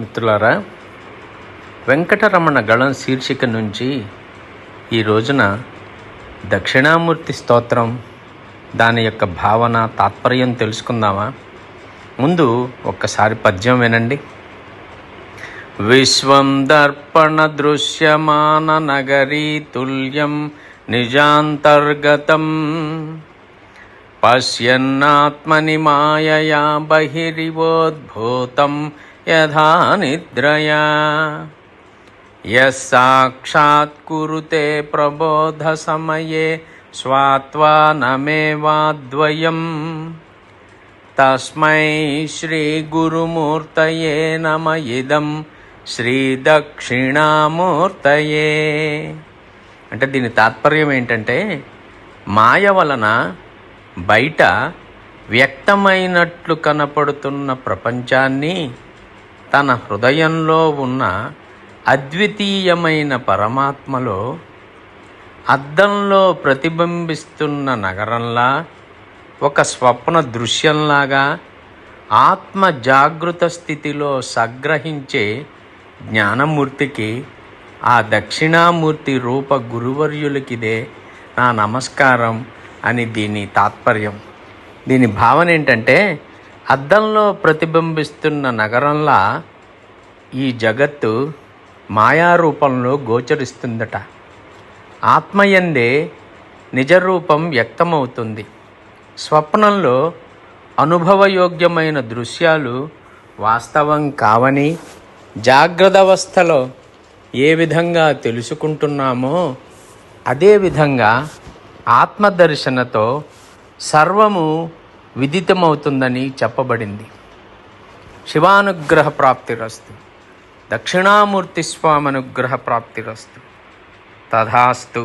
మిత్రులారా వెంకటరమణ గళం శీర్షిక నుంచి ఈ రోజున దక్షిణామూర్తి స్తోత్రం దాని యొక్క భావన తాత్పర్యం తెలుసుకుందామా? ముందు ఒక్కసారి పద్యం వినండి. విశ్వం దర్పణ దృశ్యమాన నగరీ తుల్యం నిజాంతర్గతం. పశ్యన్నాత్మని మాయయా బహిరివోద్భూతం. యథా నిద్రయా. యస్సాక్షాత్ కురుతే ప్రబోధ సమయే స్వాత్వా నమేవాద్వయం తస్మై శ్రీ గురుమూర్తయే నమ ఇదం శ్రీదక్షిణామూర్తయే అంటే దీని తాత్పర్యం ఏంటంటే మాయ వలన బయట వ్యక్తమైనట్లు కనపడుతున్న ప్రపంచాన్ని తన హృదయంలో ఉన్న అద్వితీయమైన పరమాత్మలో అద్దంలో ప్రతిబింబిస్తున్న నగరంలా ఒక స్వప్న దృశ్యంలాగా ఆత్మ జాగృత స్థితిలో సగ్రహించే జ్ఞానమూర్తికి ఆ దక్షిణామూర్తి రూప గురువర్యులకిదే నా నమస్కారం అని దీని తాత్పర్యం. దీని భావన ఏంటంటే అద్దంలో ప్రతిబింబిస్తున్న నగరంలా ఈ జగత్తు మాయారూపంలో గోచరిస్తుందట. ఆత్మయందే నిజరూపం వ్యక్తమవుతుంది. స్వప్నంలో అనుభవయోగ్యమైన దృశ్యాలు వాస్తవం కావని జాగ్రత్త అవస్థలో ఏ విధంగా తెలుసుకుంటున్నామో అదేవిధంగా ఆత్మదర్శనతో సర్వము విదితమవుతుందని చెప్పబడింది. శివానుగ్రహ ప్రాప్తిరస్తు దక్షిణామూర్తి స్వామనుగ్రహ ప్రాప్తిరస్తు తథాస్తు.